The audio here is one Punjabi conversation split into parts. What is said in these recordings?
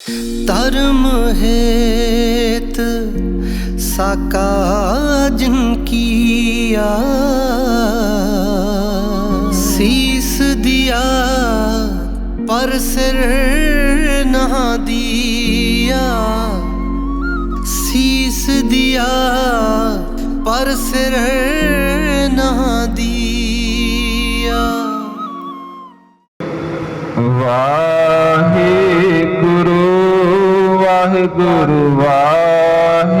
धर्म हेत साका जिनकिया शीस दिया पर सिर नहा दिया शीस दिया पर सिर नहा दिया वाह ਵਾਹਿਗੁਰੂ ਵਾਹਿਗੁਰੂ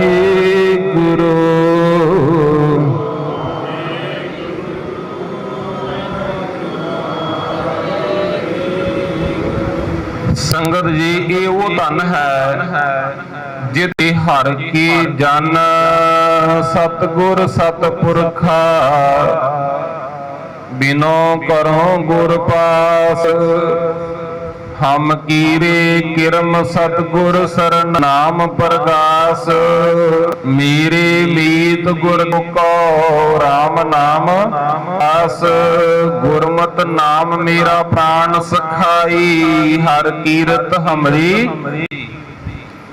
ਸੰਗਤ ਜੀ, ਇਹ ਉਹ ਧਨ ਹੈ ਜਿਤੇ ਹਰ ਕੀ ਜਨ ਸਤਗੁਰ ਸਤਪੁਰਖਾ ਬਿਨੋ ਕਰੋ ਗੁਰ ਪਾਸ। ਹਮ ਕੀਰੇ ਕਿਰਮ ਸਤਗੁਰ ਸਰਨ ਨਾਮ ਪ੍ਰਗਾਸ। ਮੇਰੇ ਮੀਤ ਗੁਰ ਕੋ RAM ਨਾਮ ਆਸ। ਗੁਰਮਤਿ ਨਾਮ ਮੇਰਾ ਪ੍ਰਾਨ ਸਖਾਈ, ਹਰ ਕੀਰਤ ਹਮਰੀ।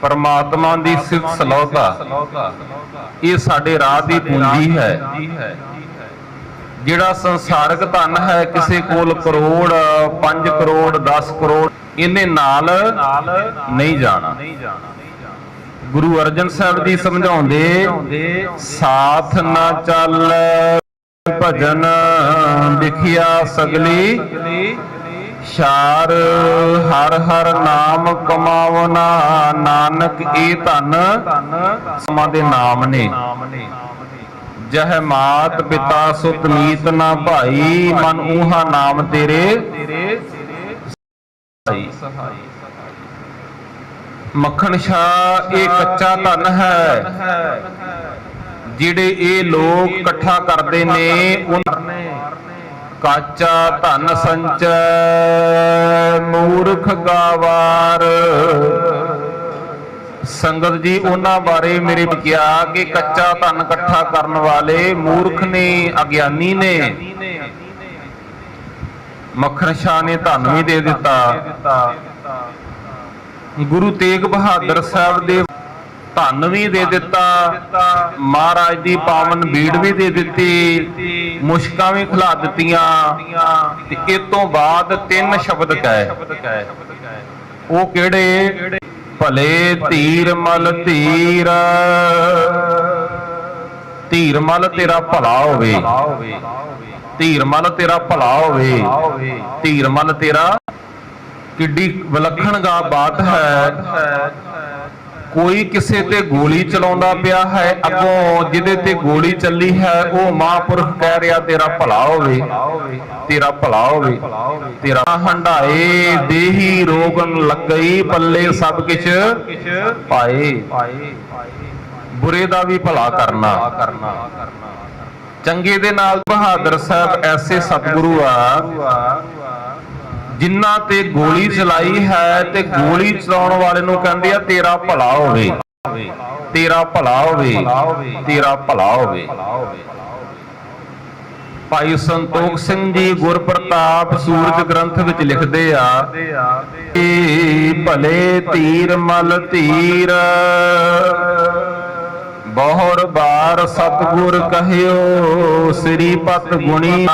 ਪਰਮਾਤਮਾ ਦੀ ਸਿਫਤ ਸਲਾਹਤਾ ਇਹ ਸਾਡੇ ਰਾਹ ਦੀ ਪੂੰਜੀ ਹੈ। ਜਿਹੜਾ ਸੰਸਾਰਿਕ ਧਨ ਹੈ, ਕਿਸੇ ਕੋਲ ਕਰੋੜ 5 ਕਰੋੜ 10 ਕਰੋੜ, ਇਹਨੇ ਨਾਲ ਨਹੀਂ ਜਾਣਾ। ਗੁਰੂ ਅਰਜਨ ਸਾਹਿਬ ਜੀ ਸਮਝਾਉਂਦੇ, ਸਾਥ ਨਾ ਚੱਲੈ ਭਜਨ ਵਿਖਿਆ ਸਗਲੀ ਸ਼ਾਰ ਹਰ ਹਰ ਨਾਮ ਕਮਾਵਨਾ ਨਾਨਕ ਇਹ ਧਨ ਸਮਾਂ ਦੇ ਨਾਮ ਨੇ। ਜਹ ਮਾਤ ਪਿਤਾ ਸੁਤ ਮੀਤ ਨਾ ਭਾਈ, ਮਨ ਊਹਾ ਨਾਮ ਤੇਰੇ ਮੱਖਣ ਸ਼ਾ ਇਹ ਕੱਚਾ ਧਨ ਹੈ। ਜਿਹੜੇ ਇਹ ਲੋਕ ਇਕੱਠਾ ਕਰਦੇ ਨੇ ਉਹਨਾਂ ਕਾਚਾ ਧਨ ਸੰਚੈ, ਮੂਰਖ ਗਾਵਾਰ। ਸੰਗਤ ਜੀ, ਉਹਨਾਂ ਬਾਰੇ ਮੇਰੇ ਕਿਹਾ ਕਿ ਕੱਚਾ ਧਨ ਇਕੱਠਾ ਕਰਨ ਵਾਲੇ ਮੂਰਖ ਨੇ, ਅਗਿਆਨੀ ਨੇ। ਮੱਖਣ ਸ਼ਾਹ ਨੇ ਧਨ ਵੀ ਦੇ ਦਿੱਤਾ। ਗੁਰੂ ਤੇਗ ਬਹਾਦਰ ਸਾਹਿਬ ਦੇ ਧਨ ਵੀ ਦੇ ਦਿੱਤਾ। ਮਹਾਰਾਜ ਦੀ ਪਾਵਨ ਬੀੜ ਵੀ ਦੇ ਦਿੱਤੀ। ਮੁਸ਼ਕਾਂ ਵੀ ਖਿਲਾ ਦਿੱਤੀਆਂ। ਤੇ ਇਸ ਤੋਂ ਬਾਅਦ ਤਿੰਨ ਸ਼ਬਦ ਕਹੇ। ਉਹ ਕਿਹੜੇ? ਭਲੇ ਧੀਰ ਮਲ ਧੀਰ। ਧੀਰ ਮਲ ਤੇਰਾ ਭਲਾ ਹੋਵੇ। ਧੀਰ ਮਲ ਤੇਰਾ ਭਲਾ ਹੋਵੇ। ਧੀਰ ਮਲ ਤੇਰਾ ਕਿੱਡੀ ਵਿਲੱਖਣ ਗਾ ਬਾਤ ਹੈ। ਕੋਈ ਕਿਸੇ ਤੇ ਗੋਲੀ ਚਲਾਉਂਦਾ ਪਿਆ ਹੈ, ਅੱਗੋਂ ਜਿਹਦੇ ਤੇ ਗੋਲੀ ਚੱਲੀ ਹੈ, ਉਹ ਮਹਾਂਪੁਰਖ ਕਹਿ ਰਿਹਾ, ਤੇਰਾ ਭਲਾ ਹੋਵੇ, ਤੇਰਾ ਭਲਾ ਹੋਵੇ, ਤੇਰਾ ਹੰਡਾਏ ਦੇਹੀ ਰੋਗਨ ਲੱਗਈ ਪੱਲੇ ਸਭ ਕਿਛ ਪਾਏ। ਬੁਰੇ ਦਾ ਵੀ ਭਲਾ ਕਰਨਾ। ਚੰਗੇ ਦੇ ਨਾਲ ਬਹਾਦਰ ਸਾਹਿਬ ਐਸੇ ਸਤਿਗੁਰੂ ਆ ਜਿਨ੍ਹਾਂ ਤੇ ਗੋਲੀ ਚਲਾਈ ਹੈ ਤੇ ਗੋਲੀ ਚਲਾਉਣ ਵਾਲੇ ਨੂੰ ਕਹਿੰਦੇ ਆ, ਤੇਰਾ ਭਲਾ ਹੋਵੇ। ਤੇਰਾ ਭਲਾ ਹੋਵੇ। ਤੇਰਾ ਭਲਾ ਹੋਵੇ। ਭਾਈ ਸੰਤੋਖ ਸਿੰਘ ਜੀ ਗੁਰਪ੍ਰਤਾਪ ਸੂਰਜ ਗ੍ਰੰਥ ਵਿੱਚ ਲਿਖਦੇ ਆ, ਏ ਭਲੇ ਤੀਰ ਮਲ ਤੀਰ ਬਹੁਰ ਬਾਰ ਸਤਗੁਰ ਕਹਿਓ, ਸ੍ਰੀ ਪਤ ਗੁਣੀ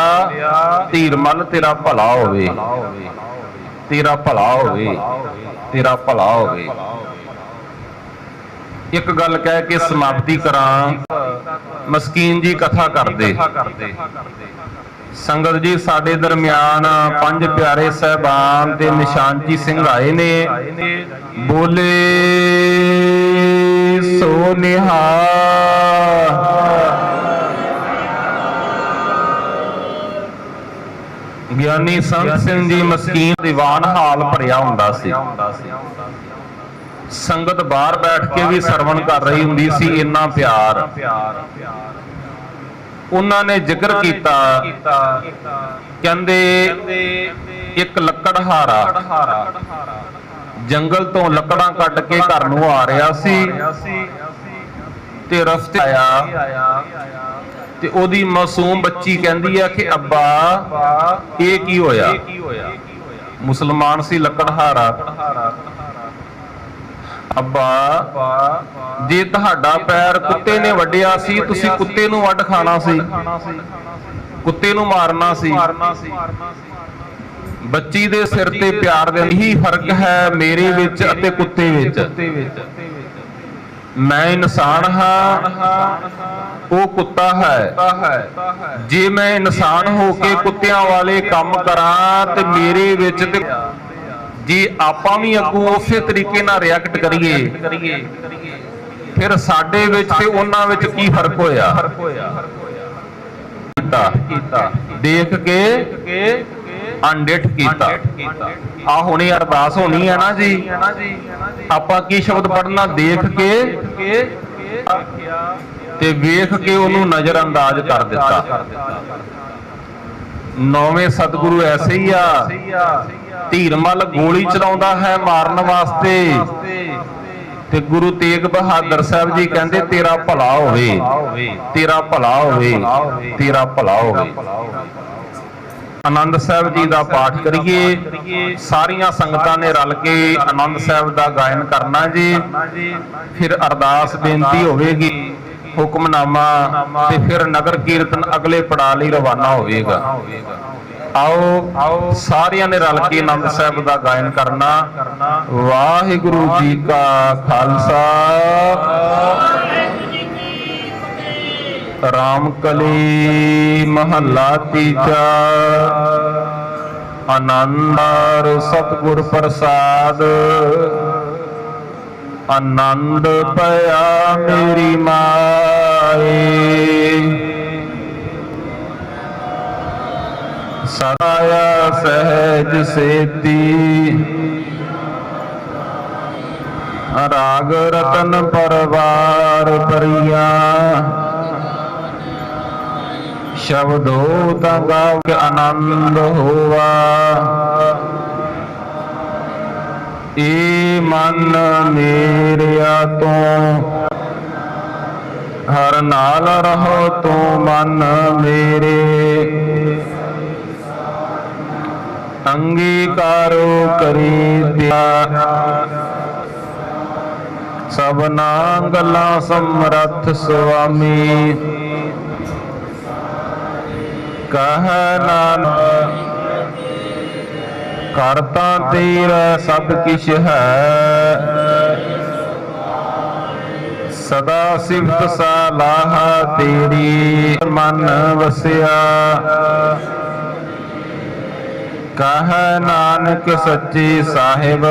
ਧੀਰ ਮਲ ਤੇਰਾ ਭਲਾ ਹੋਵੇ। ਤੇਰਾ ਭਲਾ ਹੋਵੇ, ਤੇਰਾ ਭਲਾ ਹੋਵੇ। ਇੱਕ ਗੱਲ ਕਹਿ ਕੇ ਸਮਾਪਤੀ ਕਰਾਂ। ਮਸਕੀਨ ਜੀ ਕਥਾ ਕਰਦੇ। ਸੰਗਤ ਜੀ, ਸਾਡੇ ਦਰਮਿਆਨ ਪੰਜ ਪਿਆਰੇ ਸਹਿਬਾਨ ਤੇ ਨਿਸ਼ਾਨਜੀ ਸਿੰਘ ਆਏ ਨੇ। ਬੋਲੇ। ਸੋ ਨਿਹਾਲ। ਗਿਆਨੀ ਸੰਤ ਸਿੰਘ ਜੀ ਮਸਕੀਨ ਦੀਵਾਨ ਹਾਲ ਭਰਿਆ ਹੁੰਦਾ ਸੀ। ਸੰਗਤ ਬਾਹਰ ਬੈਠ ਕੇ ਵੀ ਸਰਵਣ ਕਰ ਰਹੀ ਹੁੰਦੀ ਸੀ ਇੰਨਾ ਪਿਆਰ। ਉਹਨਾਂ ਨੇ ਜ਼ਿਕਰ ਕੀਤਾ। ਕਹਿੰਦੇ ਇੱਕ ਲੱਕੜਹਾਰਾ ਜੰਗਲ ਤੋਂ ਲੱਕੜਾਂ ਕੱਢ ਕੇ ਘਰ ਨੂੰ ਆ ਰਿਹਾ ਸੀ ਤੇ ਰਸਤੇ ਆਇਆ ਤੇ ਉਹਦੀ ਮਾਸੂਮ ਬੱਚੀ ਕਹਿੰਦੀ ਆ ਕਿ ਅੱਬਾ, ਇਹ ਕੀ ਹੋਇਆ? ਮੁਸਲਮਾਨ ਸੀ ਲੱਕੜਹਾਰਾ। ਅੱਬਾ, ਜੇ ਤੁਹਾਡਾ ਪੈਰ ਕੁੱਤੇ ਨੇ ਵੱਢਿਆ ਸੀ, ਤੁਸੀਂ ਕੁੱਤੇ ਨੂੰ ਵੱਢ ਖਾਣਾ ਸੀ। ਕੁੱਤੇ ਨੂੰ ਮਾਰਨਾ ਸੀ। ਬੱਚੀ ਦੇ ਸਿਰ ਤੇ ਪਿਆਰ ਦੇ ਇਹੀ ਫ਼ਰਕ ਹੈ ਮੇਰੇ ਵਿੱਚ ਅਤੇ ਕੁੱਤੇ ਵਿੱਚ। ਮੈਂ ਇਨਸਾਨ ਹਾਂ, ਉਹ ਕੁੱਤਾ ਹੈ। ਜੇ ਮੈਂ ਇਨਸਾਨ ਹੋ ਕੇ ਕੁੱਤਿਆਂ ਵਾਲੇ ਕੰਮ ਕਰਾਂ ਤੇ ਮੇਰੇ ਵਿੱਚ ਤੇ ਜੇ ਆਪਾਂ ਵੀ ਅੱਗੋਂ ਉਸੇ ਤਰੀਕੇ ਨਾਲ ਰਿਐਕਟ ਕਰੀਏ, ਫਿਰ ਸਾਡੇ ਵਿੱਚ ਤੇ ਉਹਨਾਂ ਵਿੱਚ ਕੀ ਫ਼ਰਕ ਹੋਇਆ? ਕੀਤਾ। ਦੇਖ ਕੇ ਅਣਡਿੱਠ ਕੀਤਾ। ਆ ਹੁਣੇ ਅਰਦਾਸ ਹੋਣੀ ਹੈ ਨਾ ਜੀ। ਆਪਾਂ ਕੀ ਸ਼ਬਦ ਪੜਨਾ ਦੇਖ ਕੇ ਤੇ ਵੇਖ ਕੇ ਉਹਨੂੰ ਨਜ਼ਰ ਅੰਦਾਜ਼ ਕਰ ਦਿੱਤਾ। ਨੌਵੇਂ ਸਤਿਗੁਰੂ ਐਸੇ ਹੀ ਆ। ਧੀਰਮਲ ਗੋਲੀ ਚਲਾਉਂਦਾ ਹੈ ਮਾਰਨ ਵਾਸਤੇ। ਤੇ ਗੁਰੂ ਤੇਗ ਬਹਾਦਰ ਸਾਹਿਬ ਜੀ ਕਹਿੰਦੇ, ਤੇਰਾ ਭਲਾ ਹੋਵੇ। ਤੇਰਾ ਭਲਾ ਹੋਵੇ। ਤੇਰਾ ਭਲਾ ਹੋਵੇ। ਆਨੰਦ ਸਾਹਿਬ ਜੀ ਦਾ ਪਾਠ ਕਰੀਏ। ਸਾਰੀਆਂ ਸੰਗਤਾਂ ਨੇ ਰਲ ਕੇ ਆਨੰਦ ਸਾਹਿਬ ਦਾ ਗਾਇਨ ਕਰਨਾ ਜੀ। ਫਿਰ ਅਰਦਾਸ ਬੇਨਤੀ ਹੋਵੇਗੀ। ਹੁਕਮਨਾਮਾ ਤੇ ਫਿਰ ਨਗਰ ਕੀਰਤਨ ਅਗਲੇ ਪੜਾਅ ਲਈ ਰਵਾਨਾ ਹੋਵੇਗਾ। ਆਓ ਸਾਰਿਆਂ ਨੇ ਰਲ ਕੇ ਆਨੰਦ ਸਾਹਿਬ ਦਾ ਗਾਇਨ ਕਰਨਾ। ਵਾਹਿਗੁਰੂ ਜੀ ਕਾ ਖਾਲਸਾ। ਰਾਮ ਕਲੀ ਮਹੱਲਾ ਤੀਜਾ। ਆਨੰਦਰ ਸਤਿਗੁਰ ਪ੍ਰਸਾਦ। ਆਨੰਦ ਪਿਆ ਮੇਰੀ ਮਾਏ। ਸਦਾਇਆ ਸਹਿਜ ਸੇਤੀ। ਰਾਗ ਰਤਨ ਪਰਵਾਰ ਪਰਿਆ ਸ਼ਬਦੋ ਤਾਂ ਗਾਵ ਕੇ ਆਨੰਦ ਹੋਵਾ ਏ ਮਨ ਮੇਰਿਆ ਤੂੰ, ਹਰ ਨਾਲ ਰਹੋ ਤੂੰ ਮਨ ਮੇਰੇ। ਅੰਗੀਕਾਰੋ ਕਰੀ ਦਿਆ ਸਭਨਾ ਗੱਲਾਂ ਸਮਰੱਥ ਸੁਆਮੀ। ਕਹ ਨਾਨਕ ਕਰਤਾ ਤੇਰਾ ਸਭ ਕਿਛ ਹੈ। ਸਦਾ ਸਿਫਤ ਸਲਾਹ ਤੇਰੀ ਮਨ ਵਸਿਆ। ਕਹ ਨਾਨਕ ਸੱਚੇ ਸਾਹਿਬ,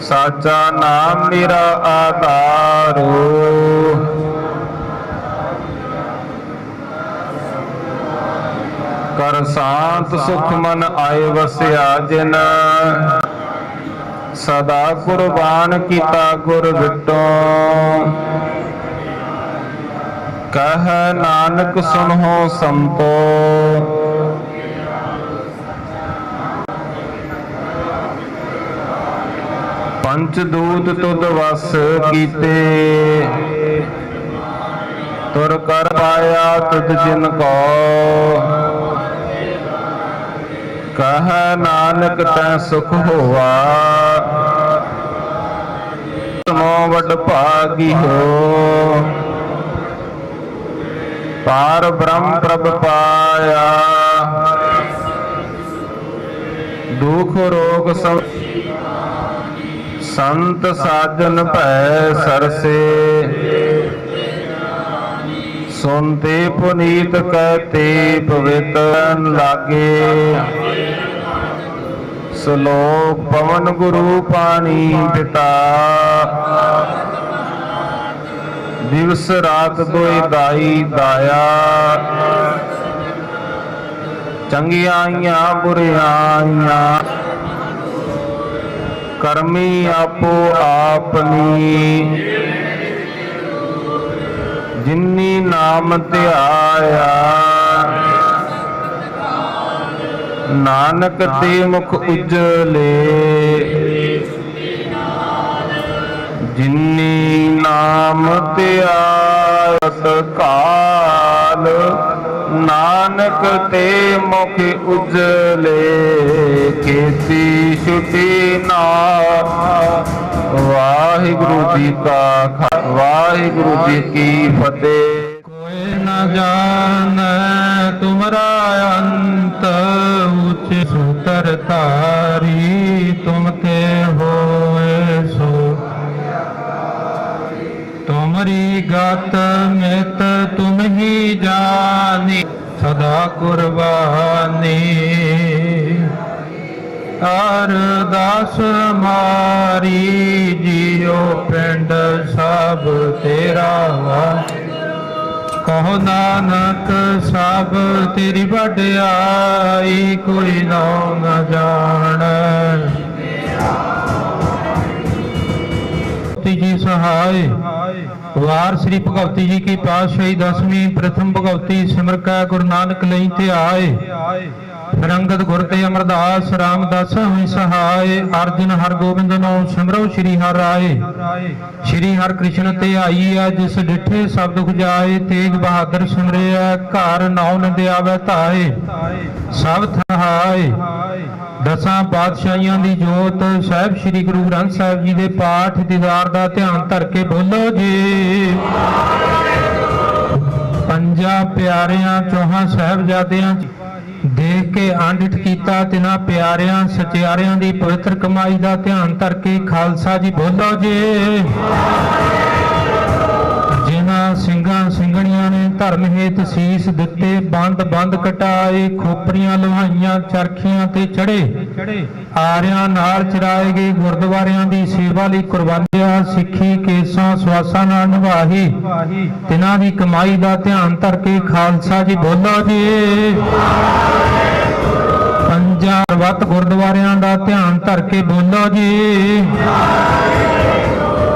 ਸਾਚਾ ਨਾਮ ਮੇਰਾ ਆਧਾਰੋ। ਕਰ ਸ਼ਾਂਤ ਸੁਖ ਮਨ ਆਏ ਵਸਿਆ ਜਿਨ। ਸਦਾ ਕੁਰਬਾਨ ਕੀਤਾ ਗੁਰ ਵਿਟੋ ਕਹ ਨਾਨਕ ਸੁਨੋ ਸੰਤੋ। ਪੰਚ ਦੂਤ ਤੁਧ ਵਸ ਕੀਤੇ। ਤੁਰ ਕਰ ਪਾਇਆ ਤੁਧ ਜਿਨ ਕੋ। ਕਹ ਨਾਨਕ ਤੈ ਸੁਖ ਹੋਆ। ਤੁਮੋ ਵਡ ਭਾਗੀ ਹੋ। ਪਾਰ ਬ੍ਰਹਮ ਪ੍ਰਭ ਪਾਇਆ। ਦੁਖ ਰੋਗ ਸਭ ਸੰਤ ਸਾਜਨ ਭੈ ਸਰਸੇ। ਸੁਨਤੇ ਪੁਨੀਤ ਕਹਤੇ ਪਵਿੱਤ ਲਾਗੇ। ਸ਼ਲੋਕ ਪਵਨ ਗੁਰੂ ਪਾਣੀ ਪਿਤਾ। ਦਿਵਸ ਰਾਤ ਦੋਇ ਦਾਈ ਦਾਇਆ। ਚੰਗੀਆਂ ਬੁਰਿਆਈਆਂ ਕਰਮੀ ਆਪੋ ਆਪਨੀ ਜਿਨੀ ਨਾਮ ਧਿਆਇਆ। ਨਾਨਕ ਤੇ ਮੁਖ ਉਜਲੇ। ਜਿਨੀ ਨਾਮ ਧਿਆਇਤ ਕਾਲ ਨਾਨਕ ਤੇ ਮੁਖ ਉਜਲੇ। ਕੀਤੀ ਛੁਟੀ ਨਾ, ਵਾਹਿਗੁਰੂ ਜੀ ਕਾ ਵਾਹਿਗੁਰੂ ਜੀ ਕੀ ਫਤਿਹ। ਕੋਈ ਨਾ ਜਾਣੈ ਤੁਮਰਾ ਅੰਤ ਉੱਚ ਸੁਤਰ ਤਾਰੀ ਤੁਮ ਤੇ ਹੋਏ ਸੋ। ਤੁਮਰੀ ਗਤ ਮਿਤ ਤੁਮ ਹੀ ਜਾਣੀ, ਸਦਾ ਕੁਰਬਾਨੀ। ਅਰਦਾਸ ਮਾਰੀ ਜੀਓ ਪਿੰਡ ਸਭ ਤੇਰਾ ਕਹੋ ਨਾਨਕ, ਸਭ ਤੇਰੀ ਵਡਿਆਈ ਕੋਈ ਨਾ ਨ ਜਾਣੈ। ਭਗਵਤੀ ਜੀ ਸਹਾਇ ਵਾਰ ਸ੍ਰੀ ਭਗਵਤੀ ਜੀ ਕੀ ਪਾਤਸ਼ਾਹੀ ਦਸਵੀਂ ਪ੍ਰਥਮ ਭਗਵਤੀ ਸਿਮਰ ਕੈ ਗੁਰੂ ਨਾਨਕ ਲਈ ਤੇ ਆਏ। ਰੰਗਤ ਗੁਰ ਤੇ ਅਮਰਦਾਸ, ਰਾਮਦਾਸ ਹੋਈ ਸਹਾਇ ਅਰਜਨ ਹਰ ਗੋਬਿੰਦ ਨੂੰ ਸਿਮਰੋ ਸ੍ਰੀ ਹਰਿ ਰਾਏ। ਸ੍ਰੀ ਹਰਿ ਕ੍ਰਿਸ਼ਨ ਤੇ ਆਈ ਹੈ ਜਿਸ ਡਿਠੇ ਸਭ ਦੁਖ ਜਾਏ ਤੇਗ ਬਹਾਦਰ ਸਿਮਰਿਆ ਘਰ ਨਾਉ ਨ ਧਾਏ। ਸਭ ਥਹਾਏ ਦਸਾਂ ਪਾਤਸ਼ਾਹੀਆਂ ਦੀ ਜੋਤ। ਸਾਹਿਬ ਸ੍ਰੀ ਗੁਰੂ ਗ੍ਰੰਥ ਸਾਹਿਬ ਜੀ ਦੇ ਪਾਠ ਦੀਦਾਰ ਦਾ ਧਿਆਨ ਧਰ ਕੇ ਬੋਲੋ ਜੀ। ਪੰਜਾਂ ਪਿਆਰਿਆਂ, ਚੌਹਾਂ ਸਾਹਿਬਜ਼ਾਦਿਆਂ ਦੇਖ ਕੇ ਆਂਡਿਟ ਕੀਤਾ ਤਿਨਾ ਪਿਆਰਿਆਂ, ਸਚਿਆਰਿਆਂ ਦੀ ਪਵਿੱਤਰ ਕਮਾਈ ਦਾ ਧਿਆਨ ਧਰ ਕੇ ਖਾਲਸਾ ਜੀ ਬੋਲੋ ਜੀ। ਜਿਨ੍ਹਾਂ ਸਿੰਘਾਂ ਸਿੰਘਣੀਆਂ ਨੇ ਧਰਮ ਹੇਤ ਸੀਸ ਦਿੱਤੇ, ਬੰਦ ਬੰਦ ਕਟਾਏ ਖੋਪਰੀਆਂ ਲੋਹਾਈਆਂ, ਚਰਖੀਆਂ ਤੇ ਚੜੇ। ਆਰਿਆਂ ਨਾਲ ਚਰਾਏ ਗਏ ਗੁਰਦੁਆਰਿਆਂ ਦੀ ਸੇਵਾ ਲਈ ਕੁਰਬਾਨੀਆਂ, ਸਿੱਖੀ, ਕੇਸਾਂ, ਸਵਾਸਾਂ ਨਾਲ ਨਿਭਾਹੀ। ਤਿਨਾਂ ਦੀ ਕਮਾਈ ਦਾ ਧਿਆਨ ਧਰ ਕੇ ਖਾਲਸਾ ਜੀ ਬੋਲੋ ਜੀ। ਸਰਬੱਤ ਗੁਰਦੁਆਰਿਆਂ ਦਾ ਧਿਆਨ ਧਰ ਕੇ ਬੋਲੋ ਜੀ।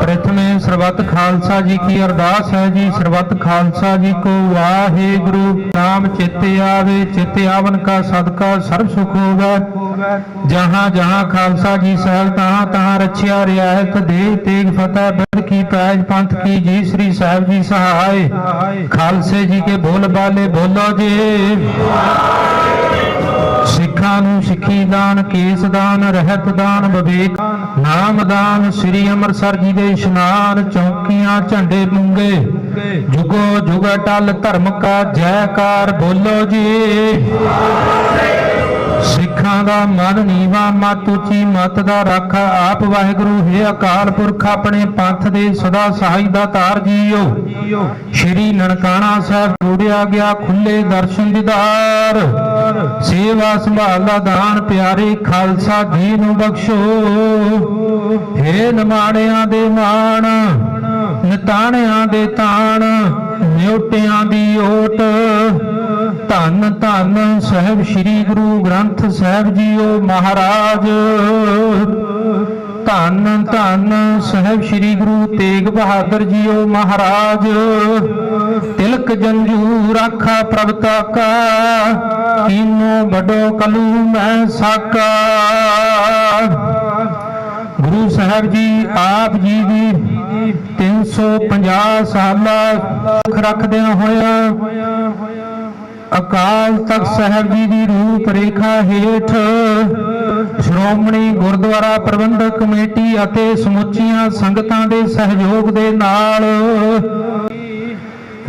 ਪ੍ਰਥਮੇ ਸਰਬੱਤ ਖਾਲਸਾ ਜੀ ਕੀ ਅਰਦਾਸ ਹੈ ਜੀ। ਸਰਬੱਤ ਖਾਲਸਾ ਜੀ ਕੋ ਵਾਹਿਗੁਰੂ। ਨਾਮ ਚਿੱਤੇ ਆਵੇ, ਚਿੱਤੇ ਆਵਨ ਕਾ ਸਦਕਾ, ਸਰਬ ਸੁਖ ਹੋਵੇ। ਜਹਾਂ ਜਹਾਂ ਖਾਲਸਾ ਜੀ ਸਾਹਿਬ ਤਹਾਂ ਤਹਾਂ ਰਛਿਆ ਰਿਆਇਤ ਦੇ ਤੇਗ ਫਤਿਹ ਬਿਰਦ ਕੀ ਪੈਜ, ਪੰਥ ਕੀ ਜੀ, ਸ੍ਰੀ ਸਾਹਿਬ ਜੀ ਸਹਾਇ ਖਾਲਸੇ ਜੀ ਕੇ ਬੋਲ ਬਾਲੇ ਬੋਲੋ ਜੀ। ਸਿੱਖਾਂ ਨੂੰ ਸਿੱਖੀ ਦਾਨ, ਕੇਸ ਦਾਨ, ਰਹਿਤ ਦਾਨ, ਵਿਵੇਕ। ਨਾਮ ਦਾਨ, ਸ੍ਰੀ ਅੰਮ੍ਰਿਤਸਰ ਜੀ ਦੇ ਇਸ਼ਨਾਨ, ਚੌਕੀਆਂ, ਝੰਡੇ ਮੁੰਗੇ ਜੁਗੋ ਜੁਗ ਟਲ ਧਰਮ ਕਾ ਜੈਕਾਰ, ਬੋਲੋ ਜੀ। ਸਿੱਖਾਂ ਦਾ ਮਨ ਨੀਵਾ, ਮਤ ਉੱਚੀ, ਮਤ ਦਾ ਰਾਖਾ। ਆਪ ਵਾਹਿਗੁਰੂ, ਹੈ ਅਕਾਲ ਪੁਰਖ, ਆਪਣੇ ਪੰਥ ਦੇ ਸਦਾ ਸਹਾਈ ਦਾ ਤਾਰ ਜੀਓ। ਸ਼੍ਰੀ ਨਨਕਾਣਾ ਸਾਹਿਬ ਜੋੜਿਆ ਗਿਆ ਖੁੱਲੇ ਦਰਸ਼ਨ ਦੀਦਾਰ। ਸੇਵਾ ਸੰਭਾਲ ਦਾ ਦਾਨ ਪਿਆਰੇ ਖਾਲਸਾ ਜੀ ਨੂੰ ਬਖਸ਼ੋ। ਹੇ ਨਮਾਣਿਆਂ ਦੇ ਮਾਣ, ਨਤਾਣਿਆਂ ਦੇ ਤਾਣ, ਨਿਉਟਿਆਂ ਦੀ ਓਟ। ਧੰਨ ਧੰਨ ਸਾਹਿਬ ਸ੍ਰੀ ਗੁਰੂ ਗ੍ਰੰਥ ਸਾਹਿਬ ਜੀਓ ਮਹਾਰਾਜ। ਧੰਨ ਧੰਨ ਸਾਹਿਬ ਸ੍ਰੀ ਗੁਰੂ ਤੇਗ ਬਹਾਦਰ ਜੀਓ ਮਹਾਰਾਜ। ਤਿਲਕ ਜੰਜੂ ਰਾਖਾ ਪ੍ਰਭ ਤਾਕਾ, ਕੀਨੋ ਬਡੋ ਕਲੂ ਮੈਂ ਸਾਕਾ। ਗੁਰੂ ਸਾਹਿਬ ਜੀ, ਆਪ ਜੀ ਦੀ 350 ਸਾਲਾ ਸੁਖ ਰੱਖਦਿਆਂ ਹੋਇਆ ਅਕਾਲ ਤਖਤ ਸਾਹਿਬ ਜੀ ਦੀ ਰੂਪ ਰੇਖਾ ਹੇਠ ਸ਼੍ਰੋਮਣੀ ਗੁਰਦੁਆਰਾ ਪ੍ਰਬੰਧਕ ਕਮੇਟੀ ਅਤੇ ਸਮੁੱਚੀਆਂ ਸੰਗਤਾਂ ਦੇ ਸਹਿਯੋਗ ਦੇ ਨਾਲ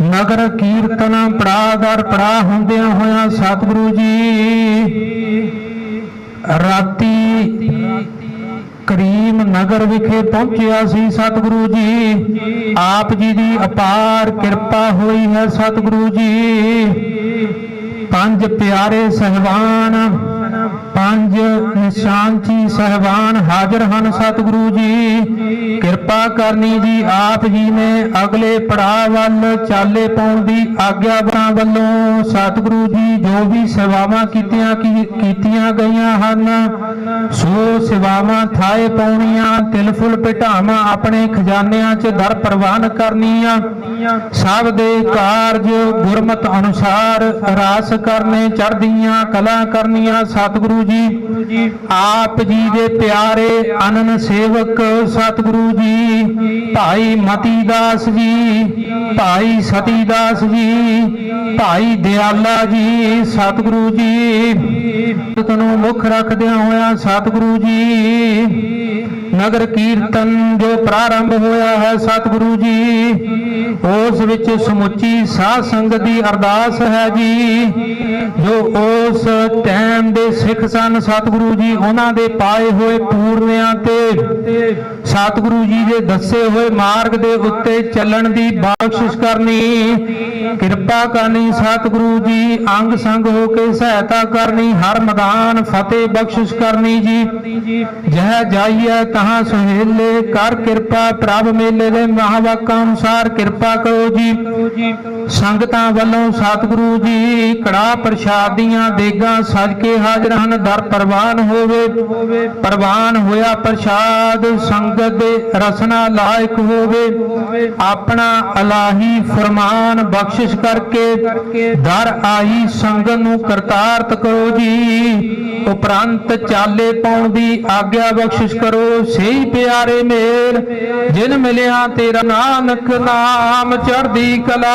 ਨਗਰ ਕੀਰਤਨ ਪੜਾਅ ਦਰ ਪੜਾਅ ਹੁੰਦਿਆਂ ਹੋਇਆਂ ਸਤਿਗੁਰੂ ਜੀ ਰਾਤੀ ਕਰੀਮ ਨਗਰ ਵਿਖੇ ਪਹੁੰਚਿਆ ਸੀ ਸਤਿਗੁਰੂ ਜੀ। ਆਪ ਜੀ ਦੀ ਅਪਾਰ ਕਿਰਪਾ ਹੋਈ ਹੈ ਸਤਿਗੁਰੂ ਜੀ। ਪੰਜ ਪਿਆਰੇ ਸਹਿਬਾਨ ਪੰਜ ਨਿਸ਼ਾਨਚੀ ਸਹਿਬਾਨ ਹਾਜ਼ਰ ਹਨ ਸਤਿਗੁਰੂ ਜੀ। ਕਿਰਪਾ ਕਰਨੀ ਜੀ ਆਪ ਜੀ ਨੇ ਅਗਲੇ ਪੜਾਅ ਵੱਲ ਚਾਲੇ ਪਾਉਣ ਦੀ ਆਗਿਆ ਬਣਾ ਵੱਲੋਂ ਸਤਿਗੁਰੂ ਜੀ ਜੋ ਵੀ ਸੇਵਾਵਾਂ ਕੀਤੀਆਂ ਕੀਤੀਆਂ ਗਈਆਂ ਹਨ, ਸੋ ਸੇਵਾਵਾਂ ਥਾਏ ਪਾਉਣੀਆਂ, ਤਿਲ ਫੁੱਲ ਭਟਾਵਾਂ ਆਪਣੇ ਖਜ਼ਾਨਿਆਂ 'ਚ ਦਰ ਪ੍ਰਵਾਨ ਕਰਨੀਆਂ। ਸਭ ਦੇ ਕਾਰਜ ਗੁਰਮਤ ਅਨੁਸਾਰ ਰਾਸ ਕਰਨੇ ਚੜ੍ਹਦੀਆਂ ਕਲਾ ਕਰਨੀਆਂ। ਸਤਿਗੁਰੂ ਜੀ ਆਪ ਜੀ ਦੇ ਪਿਆਰੇ ਅਨਨ ਸੇਵਕ ਸਤਿਗੁਰੂ ਜੀ ਭਾਈ ਮਤੀ ਦਾਸ ਜੀ ਭਾਈ ਸਤੀ ਦਾਸ ਜੀ ਭਾਈ ਦਿਆਲਾ ਜੀ ਸਤਿਗੁਰੂ ਜੀ। ਤਨੂੰ ਮੁੱਖ ਰੱਖਦਿਆਂ ਹੋਇਆਂ ਸਤਿਗੁਰੂ ਜੀ। ਨਗਰ ਕੀਰਤਨ ਜੋ ਪ੍ਰਾਰੰਭ ਹੋਇਆ ਹੈ ਸਤਿਗੁਰੂ ਜੀ, ਉਸ ਵਿੱਚ ਸਮੁੱਚੀ ਸਾਧ ਸੰਗਤ ਦੀ ਅਰਦਾਸ ਹੈ ਜੀ। ਜੋ ਉਸ ਟਾਈਮ ਦੇ ਸਿੱਖ ਸਨ ਸਤਿਗੁਰੂ ਜੀ, ਉਹਨਾਂ ਦੇ ਪਾਏ ਹੋਏ ਪੂਰਨਿਆਂ ਤੇ ਸਤਿਗੁਰੂ ਜੀ ਦੇ ਦੱਸੇ ਹੋਏ ਮਾਰਗ ਦੇ ਉੱਤੇ ਚੱਲਣ ਦੀ ਬਖਸ਼ਿਸ਼ ਕਰਨੀ। ਕਿਰਪਾ ਕਰਨੀ ਸਤਿਗੁਰੂ ਜੀ, ਅੰਗ ਸੰਗ ਹੋ ਕੇ ਸਹਾਇਤਾ ਕਰਨੀ, ਹਰ ਮੈਦਾਨ ਫਤਿਹ ਬਖਸ਼ਿਸ਼ ਕਰਨੀ ਜੀ। ਜਹ ਜਾਈਏ ਤਹਾਂ ਸੁਹੇਲੇ ਕਰ ਕਿਰਪਾ ਪ੍ਰਭ ਮੇਲੇ ਦੇ ਮਹਾਵਾਕਾਂ ਅਨੁਸਾਰ ਕਿਰਪਾ ਕਰੋ ਜੀ। ਸੰਗਤਾਂ ਵੱਲੋਂ ਸਤਿਗੁਰੂ ਜੀ ਕੜਾ ਪ੍ਰਸ਼ਾਦ ਦੀਆਂ ਦੇਗਾਂ ਸਜ ਕੇ ਹਾਜ਼ਰ ਹਨ। ਦਰ ਪ੍ਰਵਾਨ ਹੋਵੇ, ਪ੍ਰਵਾਨ ਹੋਇਆ ਪ੍ਰਸ਼ਾਦ, ਸੰਗਤ ਦੇ ਰਸਨਾ ਲਾਇਕ ਹੋਵੇ। ਆਪਣਾ ਇਲਾਹੀ ਫਰਮਾਨ ਬਖਸ਼ਿਸ਼ ਕਰਕੇ ਦਰ ਆਈ, ਸੰਗਤ ਨੂੰ ਕਰਤਾਰਤ ਕਰੋ ਜੀ। ਉਪਰੰਤ ਚਾਲੇ ਪਾਉਣ ਦੀ ਆਗਿਆ ਬਖਸ਼ਿਸ਼ ਕਰੋ। ਸਹੀ ਪਿਆਰੇ ਮੇਲ, ਜਿਨ ਮਿਲਿਆ ਤੇਰਾ ਨਾਨਕ ਨਾਮ ਚੜ੍ਹਦੀ ਕਲਾ।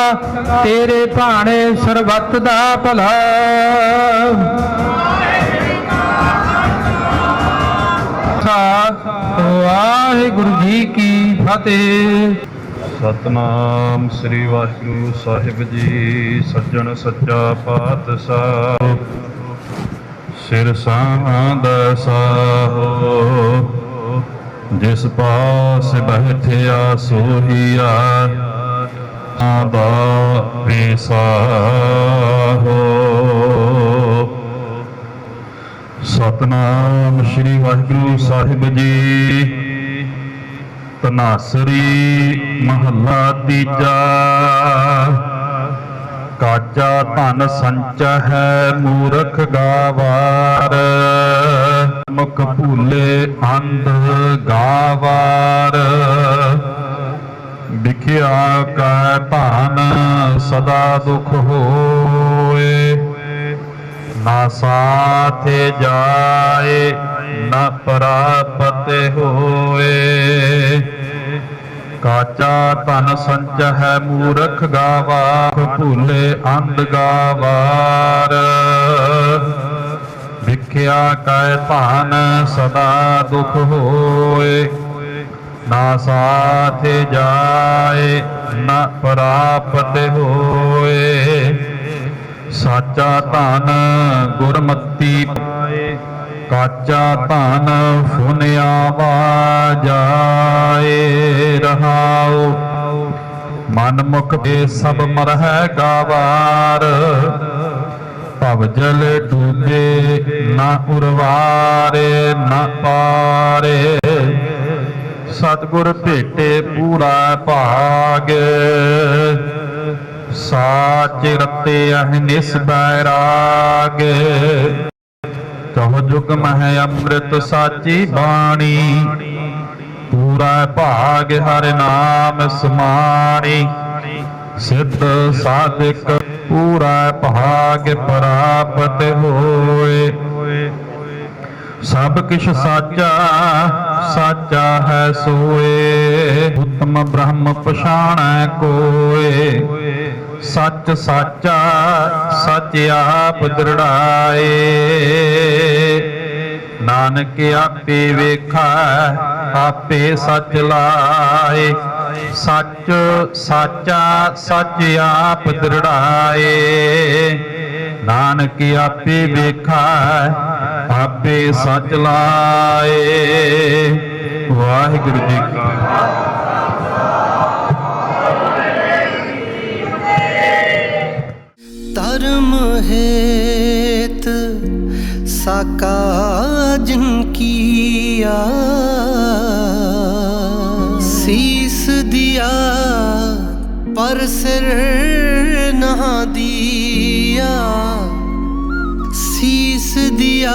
ਤੇਰੇ ਭਾਣੇ ਸਰਬੱਤ ਦਾ ਭਲਾ। ਵਾਹਿਗੁਰੂ ਜੀ ਕੀ ਫਤਿਹ। ਸਤਨਾਮ ਸ੍ਰੀ ਵਾਹਿਗੁਰੂ ਸਾਹਿਬ ਜੀ, ਸੱਜਣ ਸੱਚਾ ਪਾਤਸ਼ਾਹ। ਸਿਰ ਸਾਂਦ ਸਾਹੋ ਜਿਸ ਪਾਸ ਬੈਠਿਆ ਸੋਹੀਆ। ਆਦਾ ਵਿਸਾਹੋ ਸਤਨਾਮ ਸ੍ਰੀ ਵਾਹਿਗੁਰੂ ਸਾਹਿਬ ਜੀ। ਤਨਾਸਰੀ ਮਹੱਲਾ ਤੀਜਾ। ਕਾਚਾ ਧਨ ਸੰਚ ਹੈ ਮੂਰਖ ਗਾਵਾਰ। ਮੁਖ ਭੂਲੇ ਅੰਧ ਗਾਵਾਰ। ਵਿਖਿਆ ਕੈ ਭਾਨ ਸਦਾ ਦੁਖ ਹੋਏ। ਨਾ ਸਾਥੇ ਜਾਏ, ਨਾ ਪ੍ਰਾਪਤ ਹੋਏ। ਕਾਚਾ ਧਨ ਸੰਚ ਹੈ ਮੂਰਖ ਗਾਵਾ, ਭੂਲੇ ਅੰਧ ਗਾਵਾਰ। ਵਿਖਿਆ ਕੈ ਭਾਨ ਸਦਾ ਦੁਖ ਹੋਏ। ਨਾ ਸਾਥ ਜਾਏ, ਨਾ ਪ੍ਰਾਪਤ ਹੋਏ। ਸਾਚਾ ਧਨ ਗੁਰਮਤੀ ਪਾਏ, ਕਾਚਾ ਧਨ ਫੁਨਿਆ ਜਾਏ। ਰਹਾਉ ਮਨ ਮੁਖ ਦੇ ਸਭ ਮਰਹਿ ਗਾਵਾਰ ਭਵ ਜਲ ਡੂਬੇ, ਨਾ ਉਰਵਾਰੇ, ਨਾ ਪਾਰੇ। ਸਤਿਗੁਰ ਭੇਟੇ ਪੂਰਾ ਭਾਗ। ਸਾਚ ਰਤੇ ਅਹਨਿਸ ਬੈਰਾਗ ਕਹੋ ਜੁਗ ਮਹਿ ਅੰਮ੍ਰਿਤ ਸਾਚੀ ਬਾਣੀ। ਪੂਰਾ ਭਾਗ ਹਰ ਨਾਮ ਸਮਾਣੀ। ਸਿੱਧ ਸਾਧਿਕ ਪੂਰਾ ਭਾਗ ਪ੍ਰਾਪਤ ਹੋਏ। ਸਭ ਕਿਛ ਸਾਚਾ ਸਾਚਾ ਹੈ ਸੋਏ, ਉਤਮ ਬ੍ਰਹਮ ਪਛਾਣੈ ਕੋਏ। ਸੱਚ ਸਾਚਾ, ਸੱਚ ਆਪ ਦ੍ਰਿੜਾਏ। ਨਾਨਕ ਆਪੇ ਵੇਖਾ, ਆਪੇ ਸੱਚ ਲਾਏ। ਸੱਚ ਸਾਚਾ, ਸੱਚ ਆਪ ਦ੍ਰਿੜਾਏ। ਨਾਨਕ ਆਪੇ ਵੇਖਾ ਆਪੇ ਸੱਚ ਲਾਏ। ਵਾਹਿਗੁਰੂ ਜੀ ਕਾ ਧਰਮ ਹੇਤ ਸਾਕਾ ਜਿਨ ਕੀਆ। ਸੀਸ ਦਿਆ, ਪਰ ਸਿਰ ਨਾ ਦਿਆ। ਸੀਸ ਦਿਆ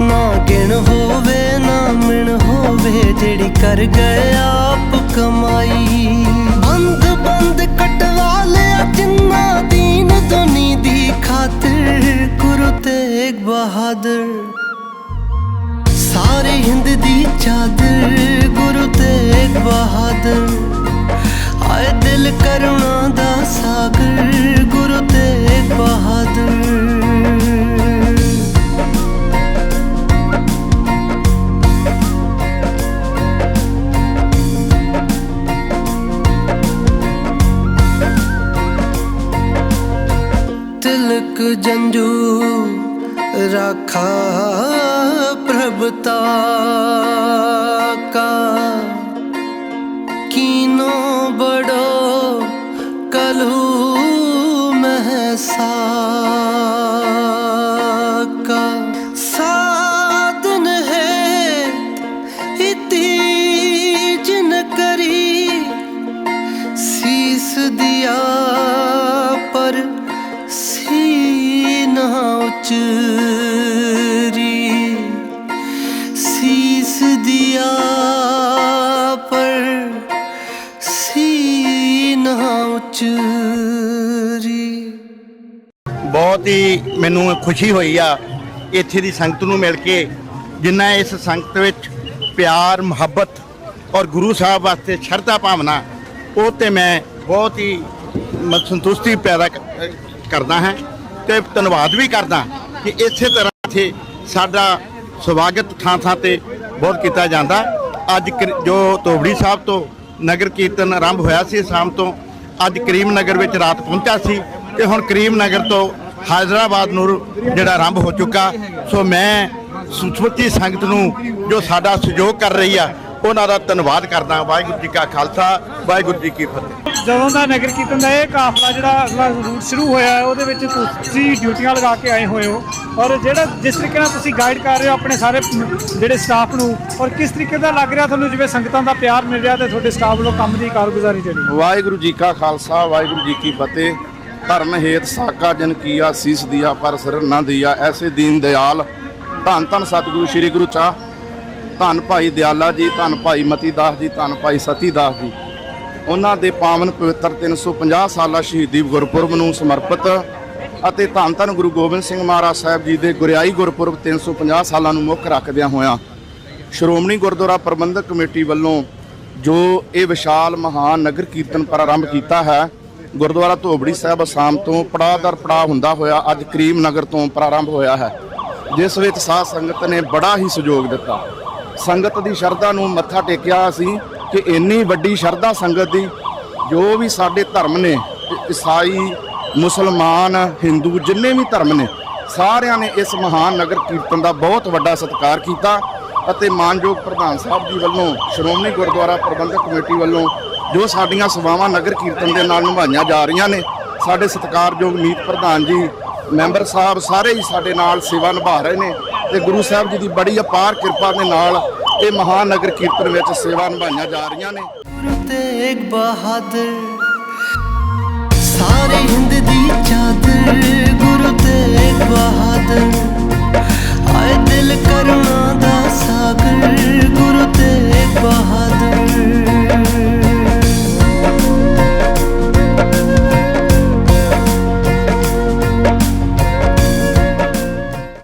ਨਾ ਗਿਣ ਹੋਵੇ, ਨਾ ਮਿਣ ਹੋਵੇ, ਜਿਹੜੀ ਕਰ ਗਏ ਆਪ ਕਮਾਈ। ਬੰਦ ਬੰਦ ਕਟਵਾ ਲਿਆ ਜਿੰਨਾ ਦੀਨ ਦੁਨੀ ਦੀ ਖਾਤਰ, ਗੁਰੂ ਤੇਗ ਬਹਾਦਰ। ਸਾਰੇ ਹਿੰਦ ਦੀ ਚਾਦਰ, ਗੁਰੂ ਤੇਗ ਬਹਾਦਰ। ਆਏ ਦਿਲ ਕਰੁਣਾ ਦਾ ਸਾਗਰ, ਗੁਰੂ ਤੇਗ ਬਹਾਦਰ। ਜੰਜੂ ਰਾਖਾ ਪ੍ਰਭਤਾ। ਬਹੁਤ ਹੀ ਮੈਨੂੰ ਖੁਸ਼ੀ ਹੋਈ ਆ ਇੱਥੇ ਦੀ ਸੰਗਤ ਨੂੰ ਮਿਲ ਕੇ, ਜਿੰਨਾ ਇਸ ਸੰਗਤ ਵਿੱਚ ਪਿਆਰ, ਮੁਹੱਬਤ ਔਰ ਗੁਰੂ ਸਾਹਿਬ ਵਾਸਤੇ ਸ਼ਰਧਾ ਭਾਵਨਾ, ਉਹ ਤੇ ਮੈਂ ਬਹੁਤ ਹੀ ਮ- ਸੰਤੁਸ਼ਟੀ ਪੈਦਾ ਕਰਦਾ ਹਾਂ ਤੇ ਧੰਨਵਾਦ ਵੀ ਕਰਦਾ ਕਿ ਇਸੇ ਤਰ੍ਹਾਂ ਇੱਥੇ ਸਾਡਾ ਸਵਾਗਤ ਥਾਂ ਥਾਂ ਤੇ ਬਹੁਤ ਕੀਤਾ ਜਾਂਦਾ। ਅੱਜ ਕਰ- ਜੋ ਤੋਬੜੀ ਸਾਹਿਬ ਤੋਂ ਨਗਰ ਕੀਰਤਨ ਆਰੰਭ ਹੋਇਆ ਸੀ ਸ਼ਾਮ ਤੋਂ, ਅੱਜ ਕਰੀਮ ਨਗਰ ਵਿੱਚ ਰਾਤ ਪਹੁੰਚਾ ਸੀ ਤੇ ਹੁਣ ਕਰੀਮ ਨਗਰ ਤੋਂ ਹਾਇਦਰਾਬਾਦ ਨੂੰ ਜਿਹੜਾ ਆਰੰਭ ਹੋ ਚੁੱਕਾ। ਸੋ ਮੈਂ ਸੁਚਮਤੀ ਸੰਗਤ ਨੂੰ ਜੋ ਸਾਡਾ ਸਹਿਯੋਗ ਕਰ ਰਹੀ ਆ ਉਹਨਾਂ ਦਾ ਧੰਨਵਾਦ ਕਰਦਾ। ਵਾਹਿਗੁਰੂ ਜੀ ਕਾ ਖਾਲਸਾ ਵਾਹਿਗੁਰੂ ਜੀ ਕੀ ਫਤਿਹ। ਜਦੋਂ ਦਾ ਨਗਰ ਕੀਰਤਨ ਦਾ ਇਹ ਕਾਫਲਾ ਜਿਹੜਾ ਅਗਲਾ ਰੂਟ ਸ਼ੁਰੂ ਹੋਇਆ ਹੈ ਉਹਦੇ ਵਿੱਚ ਤੁਸੀਂ ਡਿਊਟੀਆਂ ਲਗਾ ਕੇ ਆਏ ਹੋਏ ਹੋ। ਔਰ ਜਿਹੜਾ ਜਿਸ ਤਰੀਕੇ ਨਾਲ ਤੁਸੀਂ ਗਾਈਡ ਕਰ ਰਹੇ ਹੋ ਆਪਣੇ ਸਾਰੇ ਜਿਹੜੇ ਸਟਾਫ ਨੂੰ ਔਰ ਕਿਸ ਤਰੀਕੇ ਦਾ ਲੱਗ ਰਿਹਾ ਤੁਹਾਨੂੰ ਜਿਵੇਂ ਸੰਗਤਾਂ ਦਾ ਪਿਆਰ ਮਿਲ ਰਿਹਾ ਤੇ ਤੁਹਾਡੇ ਸਟਾਫ ਵੱਲੋਂ ਕੰਮ ਦੀ ਕਾਰਗੁਜ਼ਾਰੀ ਜਿਹੜੀ? ਵਾਹਿਗੁਰੂ ਜੀ ਕਾ ਖਾਲਸਾ ਵਾਹਿਗੁਰੂ ਜੀ ਕੀ ਫਤਿਹ। ਧਰਮ ਹੇਤ ਸਾਕਾ ਜਨ ਕੀਆ, ਸੀਸ ਦਿਆ, ਪਰ ਸਿਰ ਨਾ ਦਿਆ। ਐਸੇ ਦੀਨ ਦਿਆਲ, ਧੰਨ ਧੰਨ ਸਤਿਗੁਰੂ ਸ੍ਰੀ ਗੁਰੂ ਚਾਹ। ਧੰਨ ਭਾਈ ਦਿਆਲਾ ਜੀ, ਧੰਨ ਭਾਈ ਮਤੀ ਦਾਸ ਜੀ, ਧੰਨ ਭਾਈ ਸਤੀ ਦਾਸ ਜੀ। ਉਹਨਾਂ ਦੇ ਪਾਵਨ ਪਵਿੱਤਰ 350 ਸਾਲਾ ਸ਼ਹੀਦੀ ਗੁਰਪੁਰਬ ਨੂੰ ਸਮਰਪਿਤ ਅਤੇ ਧੰਨ ਧੰਨ ਗੁਰੂ ਗੋਬਿੰਦ ਸਿੰਘ ਮਹਾਰਾਜ ਸਾਹਿਬ ਜੀ ਦੇ ਗੁਰਿਆਈ ਗੁਰਪੁਰਬ 350 ਸਾਲਾਂ ਨੂੰ ਮੁੱਖ ਰੱਖਦਿਆਂ ਹੋਇਆਂ, ਸ਼੍ਰੋਮਣੀ ਗੁਰਦੁਆਰਾ ਪ੍ਰਬੰਧਕ ਕਮੇਟੀ ਵੱਲੋਂ ਜੋ ਇਹ ਵਿਸ਼ਾਲ ਮਹਾਨ ਨਗਰ ਕੀਰਤਨ ਪ੍ਰਾਰੰਭ ਕੀਤਾ ਹੈ ਗੁਰਦੁਆਰਾ ਧੋਬੜੀ ਸਾਹਿਬ ਅਸਾਮ ਤੋਂ ਪੜਾਅ ਦਰ ਪੜਾਅ ਹੁੰਦਾ ਹੋਇਆ ਅੱਜ ਕਰੀਮ ਨਗਰ ਤੋਂ ਪ੍ਰਾਰੰਭ ਹੋਇਆ ਹੈ, ਜਿਸ ਵਿੱਚ ਸਾਧ ਸੰਗਤ ਨੇ ਬੜਾ ਹੀ ਸਹਿਯੋਗ ਦਿੱਤਾ। ਸੰਗਤ ਦੀ ਸ਼ਰਧਾ ਨੂੰ ਮੱਥਾ ਟੇਕਿਆ ਅਸੀਂ ਕਿ ਇੰਨੀ ਵੱਡੀ ਸ਼ਰਧਾ ਸੰਗਤ ਦੀ, ਜੋ ਵੀ ਸਾਡੇ ਧਰਮ ਨੇ, ਈਸਾਈ, ਮੁਸਲਮਾਨ, ਹਿੰਦੂ, ਜਿੰਨੇ ਵੀ ਧਰਮ ਨੇ, ਸਾਰਿਆਂ ਨੇ ਇਸ ਮਹਾਨ ਨਗਰ ਕੀਰਤਨ ਦਾ ਬਹੁਤ ਵੱਡਾ ਸਤਿਕਾਰ ਕੀਤਾ ਅਤੇ ਮਾਨਯੋਗ ਪ੍ਰਧਾਨ ਸਾਹਿਬ ਜੀ ਵੱਲੋਂ, ਸ਼੍ਰੋਮਣੀ ਗੁਰਦੁਆਰਾ ਪ੍ਰਬੰਧਕ ਕਮੇਟੀ ਵੱਲੋਂ ਜੋ ਸਾਡੀਆਂ ਸੇਵਾਵਾਂ ਨਗਰ ਕੀਰਤਨ ਦੇ ਨਾਲ ਨਿਭਾਈਆਂ ਜਾ ਰਹੀਆਂ ਨੇ, ਸਾਡੇ ਸਤਿਕਾਰਯੋਗ ਮੀਤ ਪ੍ਰਧਾਨ ਜੀ, ਮੈਂਬਰ ਸਾਹਿਬ ਸਾਰੇ ਹੀ ਸਾਡੇ ਨਾਲ ਸੇਵਾ ਨਿਭਾ ਰਹੇ ਨੇ ਤੇ ਗੁਰੂ ਸਾਹਿਬ ਜੀ ਦੀ ਬੜੀ ਅਪਾਰ ਕਿਰਪਾ ਦੇ ਨਾਲ ਇਹ ਮਹਾਨ ਨਗਰ ਕੀਰਤਨ ਵਿੱਚ ਸੇਵਾ ਨਿਭਾਈਆਂ ਜਾ ਰਹੀਆਂ ਨੇ। ਤੇਗ ਬਹਾਦਰ, ਸਾਰੇ ਹਿੰਦ ਦੀ ਚਾਦਰ, ਗੁਰੂ ਤੇਗ ਬਹਾਦਰ, ਆਏ ਦਿਲ ਕਰੁਣਾ ਦਾ ਸਾਗਰ, ਗੁਰੂ ਤੇਗ ਬਹਾਦਰ।